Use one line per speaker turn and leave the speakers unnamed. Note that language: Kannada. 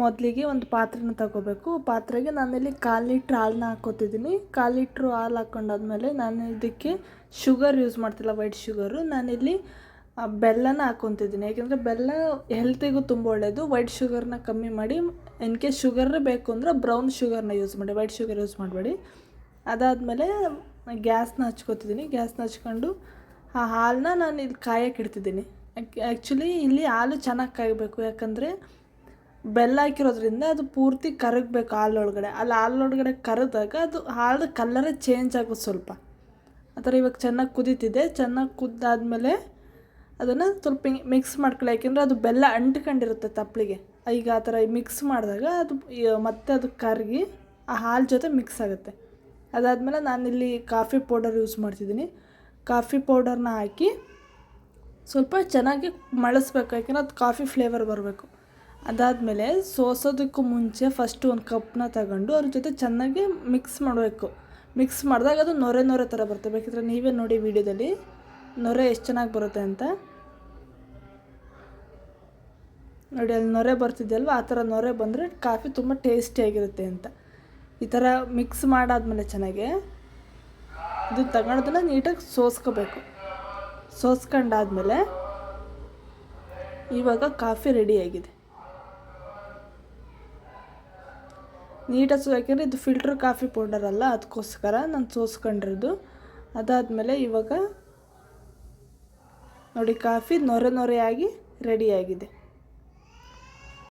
ಮೊದಲಿಗೆ ಒಂದು ಪಾತ್ರೆನ ತಗೋಬೇಕು. ಪಾತ್ರೆಗೆ ನಾನಿಲ್ಲಿ ಕಾಲು ಲೀಟ್ರ್ ಹಾಲನ್ನ ಹಾಕ್ಕೊತಿದ್ದೀನಿ ಕಾಲು ಲೀಟ್ರ್ ಹಾಲು ಹಾಕ್ಕೊಂಡಾದ್ಮೇಲೆ ನಾನು ಇದಕ್ಕೆ ಶುಗರ್ ಯೂಸ್ ಮಾಡ್ತಿಲ್ಲ, ವೈಟ್ ಶುಗರು. ನಾನಿಲ್ಲಿ ಬೆಲ್ಲನ ಹಾಕೊತಿದ್ದೀನಿ. ಯಾಕೆಂದರೆ ಬೆಲ್ಲ ಹೆಲ್ತಿಗೂ ತುಂಬ ಒಳ್ಳೆಯದು ವೈಟ್ ಶುಗರ್ನ ಕಮ್ಮಿ ಮಾಡಿ, ಇನ್ ಕೇಸ್ ಶುಗರ್ ಬೇಕು ಅಂದರೆ ಬ್ರೌನ್ ಶುಗರ್ನ ಯೂಸ್ ಮಾಡಿ, ವೈಟ್ ಶುಗರ್ ಯೂಸ್ ಮಾಡಬೇಡಿ. ಅದಾದಮೇಲೆ ಗ್ಯಾಸ್ನ ಹಚ್ಕೋತಿದ್ದೀನಿ. ಗ್ಯಾಸ್ನ ಹಚ್ಕೊಂಡು ಆ ಹಾಲನ್ನ ನಾನು ಇಲ್ಲಿ ಕಾಯಕ್ಕೆ ಇಡ್ತಿದ್ದೀನಿ. ಆ್ಯಕ್ಚುಲಿ ಇಲ್ಲಿ ಹಾಲು ಚೆನ್ನಾಗಿ ಕಾಯಬೇಕು. ಯಾಕಂದರೆ ಬೆಲ್ಲ ಹಾಕಿರೋದ್ರಿಂದ ಅದು ಪೂರ್ತಿ ಕರಗಬೇಕು ಹಾಲೊಳಗಡೆ. ಅಲ್ಲಿ, ಹಾಲೊಳಗಡೆ ಕರೆದಾಗ ಅದು ಹಾಲು ಕಲ್ಲರೇ ಚೇಂಜ್ ಆಗುತ್ತೆ ಸ್ವಲ್ಪ. ಆ ಥರ ಇವಾಗ ಚೆನ್ನಾಗಿ ಕುದೀತಿದೆ. ಚೆನ್ನಾಗಿ ಕುದ್ದಾದಮೇಲೆ ಅದನ್ನು ಸ್ವಲ್ಪ ಮಿಕ್ಸ್ ಮಾಡ್ಕೊಳ್ಳಿ. ಯಾಕೆಂದರೆ ಅದು ಬೆಲ್ಲ ಅಂಟ್ಕೊಂಡಿರುತ್ತೆ ತಪ್ಪಲಿಗೆ ಈಗ ಆ ಥರ ಮಿಕ್ಸ್ ಮಾಡಿದಾಗ ಅದು ಮತ್ತೆ ಅದು ಕರಗಿ ಆ ಹಾಲು ಜೊತೆ ಮಿಕ್ಸ್ ಆಗುತ್ತೆ. ಅದಾದಮೇಲೆ ನಾನಿಲ್ಲಿ ಕಾಫಿ ಪೌಡರ್ ಯೂಸ್ ಮಾಡ್ತಿದ್ದೀನಿ. ಕಾಫಿ ಪೌಡರ್ನ ಹಾಕಿ ಸ್ವಲ್ಪ ಚೆನ್ನಾಗಿ ಮಳಸ್ಬೇಕು. ಯಾಕೆಂದರೆ ಅದು ಕಾಫಿ ಫ್ಲೇವರ್ ಬರಬೇಕು. ಅದಾದಮೇಲೆ ಸೋಸೋದಕ್ಕೂ ಮುಂಚೆ ಫಸ್ಟು ಒಂದು ಕಪ್ನ ತಗೊಂಡು ಅದ್ರ ಜೊತೆ ಚೆನ್ನಾಗಿ ಮಿಕ್ಸ್ ಮಾಡಬೇಕು. ಮಿಕ್ಸ್ ಮಾಡಿದಾಗ ಅದು ನೊರೆ ನೊರೆ ಥರ ಬರುತ್ತೆ. ಬೇಕಿದ್ರೆ ನೀವೇ ನೋಡಿ ವಿಡಿಯೋದಲ್ಲಿ. ನೊರೆ ಎಷ್ಟು ಚೆನ್ನಾಗಿ ಬರುತ್ತೆ ಅಂತ. ನೋಡಿ, ಅಲ್ಲಿ ನೊರೆ ಬರ್ತಿದೆಯಲ್ವ ಆ ಥರ ನೊರೆ ಬಂದರೆ ಕಾಫಿ ತುಂಬ ಟೇಸ್ಟಿಯಾಗಿರುತ್ತೆ ಅಂತ. ಈ ಥರ ಮಿಕ್ಸ್ ಮಾಡಾದ್ಮೇಲೆ ಚೆನ್ನಾಗಿ ಇದು ತಗೊಳೋದನ್ನು ನೀಟಾಗಿ ಸೋಸ್ಕೋಬೇಕು. ಸೋಸ್ಕೊಂಡಾದ್ಮೇಲೆ ಇವಾಗ ಕಾಫಿ ರೆಡಿಯಾಗಿದೆ ನೀಟಾಗಿ ಯಾಕೆಂದರೆ ಇದು ಫಿಲ್ಟ್ರ್ ಕಾಫಿ ಪೌಡರ್ ಅಲ್ಲ, ಅದಕ್ಕೋಸ್ಕರ ನಾನು ಸೋಸ್ಕೊಂಡಿರೋದು. ಅದಾದಮೇಲೆ ಇವಾಗ ನೋಡಿ, ಕಾಫಿ ನೊರೆ ನೊರೆಯಾಗಿ ರೆಡಿಯಾಗಿದೆ